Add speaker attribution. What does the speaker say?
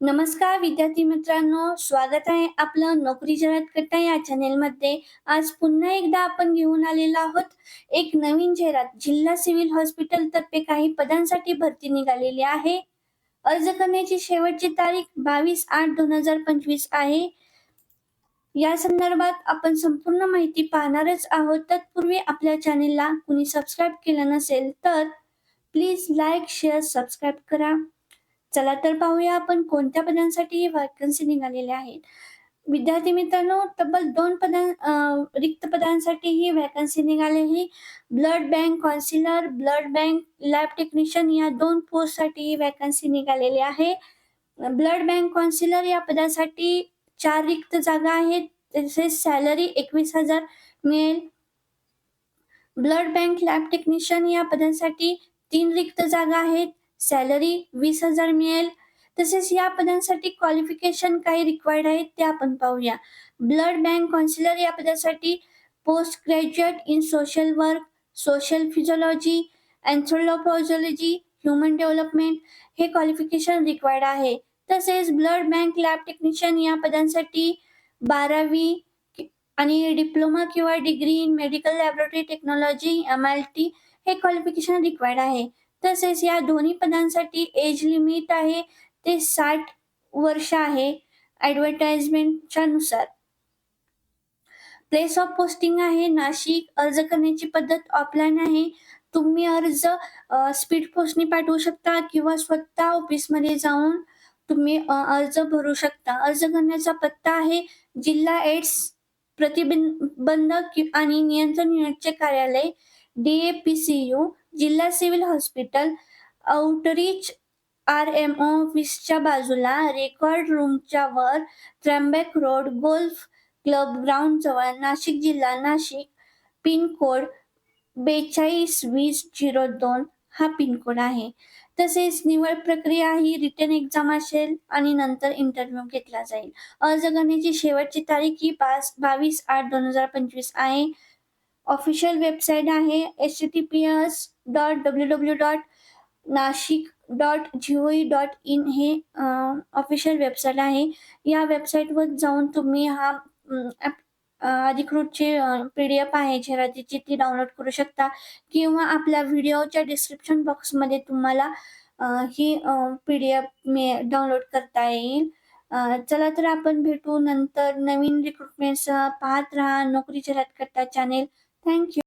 Speaker 1: नमस्कार विद्यार्थी मित्रांनो. स्वागत आहे आपलं नोकरी जगात करता या चॅनेलमध्ये आज पुन्हा एकदा आपण घेऊन आलेलो आहोत एक नवीन जाहिरात. जिल्हा सिव्हिल हॉस्पिटल तर्फे काही पदांसाठी भरती निघालेली आहे. अर्ज करण्याची शेवटची तारीख बावीस आठ दोन हजार पंचवीस आहे. या संदर्भात आपण संपूर्ण माहिती पाहणारच आहोत. तत्पूर्वी आपल्या चॅनेलला कुणी सबस्क्राईब केलं नसेल तर प्लीज लाईक शेअर सबस्क्राईब करा. चला तर पाहूया आपण कोणत्या पदांसाठी व्हॅकन्सी निघालेल्या आहेत. विद्यार्थी मित्रांनो तब्बल दोन पदां रिक्त पदांसाठी ही वॅकन्सी निघालेली blood bank counsellor blood bank lab technician या दोन पोस्टसाठी ही व्हॅकन्सी निघालेली आहे. ब्लड बँक कॉन्सिलर या पदासाठी चार रिक्त जागा आहेत. तसेच सॅलरी एकवीस हजार मिळेल. ब्लड बँक लॅब टेक्निशियन या पदांसाठी तीन रिक्त जागा आहेत. सॅलरी वीस हजार मिळेल. तसेच या पदांसाठी क्वालिफिकेशन काही रिक्वायर्ड आहेत ते आपण पाहूया. ब्लड बँक कॉन्सिलर या पदासाठी post graduate in social work social physiology anthropology human development हे क्वालिफिकेशन रिक्वायर्ड आहे. तसेच ब्लड बँक लॅब टेक्निशियन या पदांसाठी बारावी आणि डिप्लोमा किंवा degree in medical laboratory technology M I T हे क्वालिफिकेशन रिक्वायर्ड आहे. तसेच या दोन्ही पदांसाठी एज लिमिट आहे. ते साठ वर्ष आहे. ऍडव्हर्टाइजमेंटच्या नुसार. प्लेस ऑफ पोस्टिंग आहे. नाशिक अर्ज करण्याची पद्धत ऑफलाईन आहे. तुम्ही अर्ज स्पीड पोस्टने पाठवू शकता किंवा स्वतः ऑफिसमध्ये जाऊन तुम्ही अर्ज भरू शकता. अर्ज करण्याचा पत्ता आहे जिल्हा एड्स प्रतिबंध आणि नियंत्रण युनिटचे कार्यालय. डीएपीसीयू जिल्हा civil hospital outreach R M O ऑफिसच्या बाजूला रेकॉर्ड रूमच्या वर Trimbak road golf club ground जवळ नाशिक जिल्हा नाशिक. पिनकोड बेचाळीस वीस झिरो दोन हा पिनकोड आहे. तसेच निवड प्रक्रिया ही रिटर्न एक्झाम असेल आणि नंतर इंटरव्ह्यू घेतला जाईल. अर्ज करण्याची शेवटची तारीख ही पाच बावीस आठ दोन हजार पंचवीस आहे. ऑफिशियल वेबसाईट आहे H T P S dot W W dot Nashik dot gov dot in हे ऑफिशियल वेबसाईट आहे. या वेबसाईटवर जाऊन तुम्ही हा अधिकृतचे ॲप- पी डी एफ आहे जाहिरातीची ती डाउनलोड करू शकता. किंवा आपल्या व्हिडिओच्या डिस्क्रिप्शन बॉक्समध्ये तुम्हाला ही पी डी एफ मे डाउनलोड करता येईल. चला तर आपण भेटू नंतर नवीन रिक्रुटमेंट्स पाहत राहा नोकरी जाहिरात करता चॅनेल Thank you.